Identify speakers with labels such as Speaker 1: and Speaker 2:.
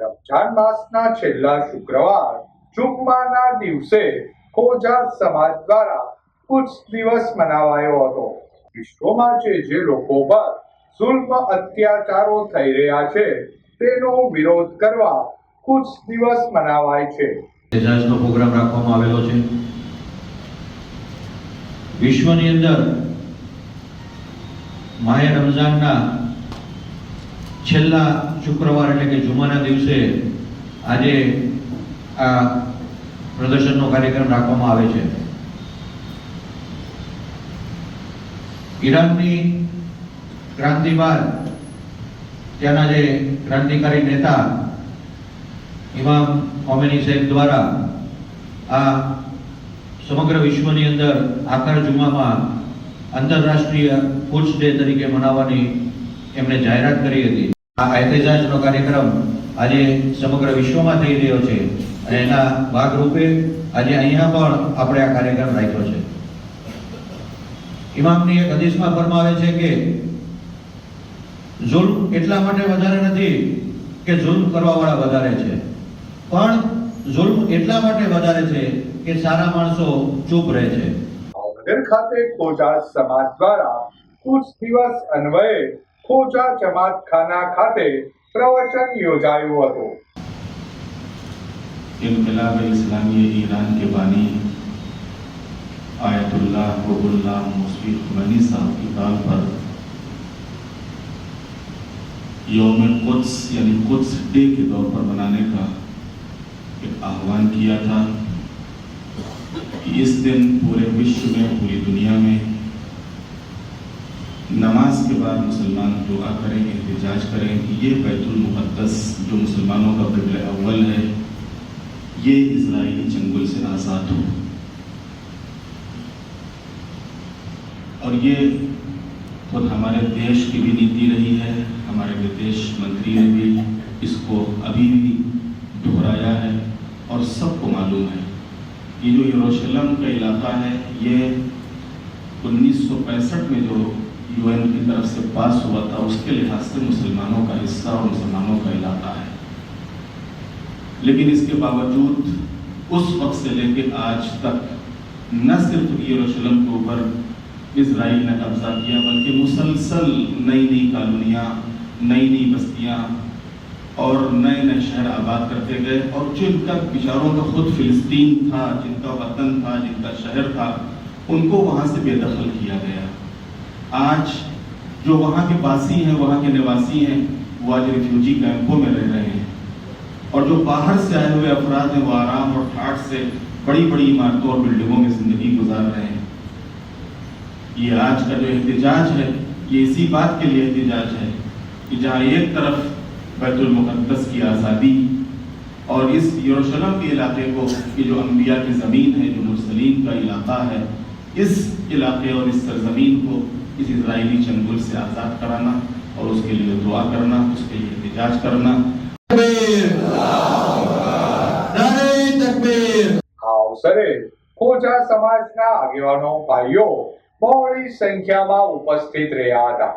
Speaker 1: રમજાન માસના છેલ્લા શુક્રવાર, જુમ્માના દિવસે ખોજા સમાજ દ્વારા કુછ દિવસ મનાવાયો હતો. વિશ્વમાં જે જે લોકો પર જુલ્મ અત્યાચારો થઈ રહ્યા છે, તેનો વિરોધ કરવા કુછ દિવસ મનાવાય છે.
Speaker 2: એજાજનો પ્રોગ્રામ રાખવામાં આવેલો છે. વિશ્વની અંદર માહે રમઝાનના છેલ્લા શુક્રવાર એટલે કે જુમાના દિવસે આજે આ પ્રદર્શનનો કાર્યક્રમ રાખવામાં આવે છે. ઈરાનની ક્રાંતિ બાદ ત્યાંના જે ક્રાંતિકારી નેતા ઇમામ કોમેની સાહેબ દ્વારા આ સમગ્ર વિશ્વની અંદર આકાર જુમામાં આંતરરાષ્ટ્રીય ફૂડ્સ ડે તરીકે મનાવવાની એમણે જાહેરાત કરી હતી. આ એહતેજાજનો કાર્યક્રમ આજે સમગ્ર વિશ્વમાં થઈ રહ્યો છે અને એના ભાગરૂપે આજે અહીંયા પણ આપણે આ કાર્યક્રમ રાખ્યો છે. ઇમામની એક હદીસમાં ફરમાવે છે કે જુલ્મ એટલા માટે વધારે નથી કે જુલ્મ કરવાવાળા વધારે છે. પણ જુલ્મ એટલા માટે વધારે છે કે સારા માણસો ચૂપ રહે છે.
Speaker 1: ભાવનગર ખાતે ખોજા સમાજ દ્વારા કુછ દિવસ અન્વયે ખોજા જમાતખાના ખાતે પ્રવચન યોજાયું હતું
Speaker 3: انقلاب اسلامی ایران کے بانی آیت اللہ رب اللہ مصفیق غنی صاحب کی طال پر یوم قدس یعنی قدس ڈے کے دور پر بنانے کا ایک آہوان کیا تھا کہ اس دن پورے وشو میں، پوری دنیا میں نماز کے بعد مسلمان دعا کریں، احتجاج کریں، یہ بیت المقدس جو مسلمانوں کا قبل اول ہے، یہ اسرائیلی چنگل سے آزاد ہو۔ اور یہ خود ہمارے دیش کی بھی نیتی رہی ہے، ہمارے ودیش منتری نے بھی اس کو ابھی بھی دہرایا ہے اور سب کو معلوم ہے۔ یہ جو یروشلم کا علاقہ ہے، یہ انیس سو پینسٹھ میں جو یو این کی طرف سے پاس ہوا تھا، اس کے لحاظ سے مسلمانوں کا حصہ اور مسلمانوں کا علاقہ ہے۔ لیکن اس کے باوجود اس وقت سے لے کے آج تک نہ صرف یروشلم کے اوپر اسرائیل نے قبضہ کیا، بلکہ مسلسل نئی نئی کالونیاں، نئی نئی بستیاں اور نئے نئے شہر آباد کرتے گئے۔ اور جن کا بیچاروں کا خود فلسطین تھا، جن کا وطن تھا، جن کا شہر تھا، ان کو وہاں سے بے دخل کیا گیا۔ آج جو وہاں کے باسی ہیں، وہاں کے نواسی ہیں، وہ آج ریفیوجی کیمپوں میں رہ رہے ہیں۔ اور جو باہر سے آئے ہوئے افراد ہیں، وہ آرام اور ٹھاٹ سے بڑی بڑی عمارتوں اور بلڈنگوں میں زندگی گزار رہے ہیں۔ یہ آج کا جو احتجاج ہے، یہ اسی بات کے لیے احتجاج ہے کہ جہاں ایک طرف بیت المقدس کی آزادی اور اس یروشلم کے علاقے کو یہ جو انبیاء کی زمین ہے، جو مرسلین کا علاقہ ہے، اس علاقے اور اس سرزمین کو اس اسرائیلی چنگل سے آزاد کرانا اور اس کے لیے دعا کرنا اس کے لیے احتجاج کرنا۔
Speaker 1: અવસરે કોજા સમાજના આગેવાનો ભાઈઓ બહોળી સંખ્યામાં ઉપસ્થિત રહ્યા હતા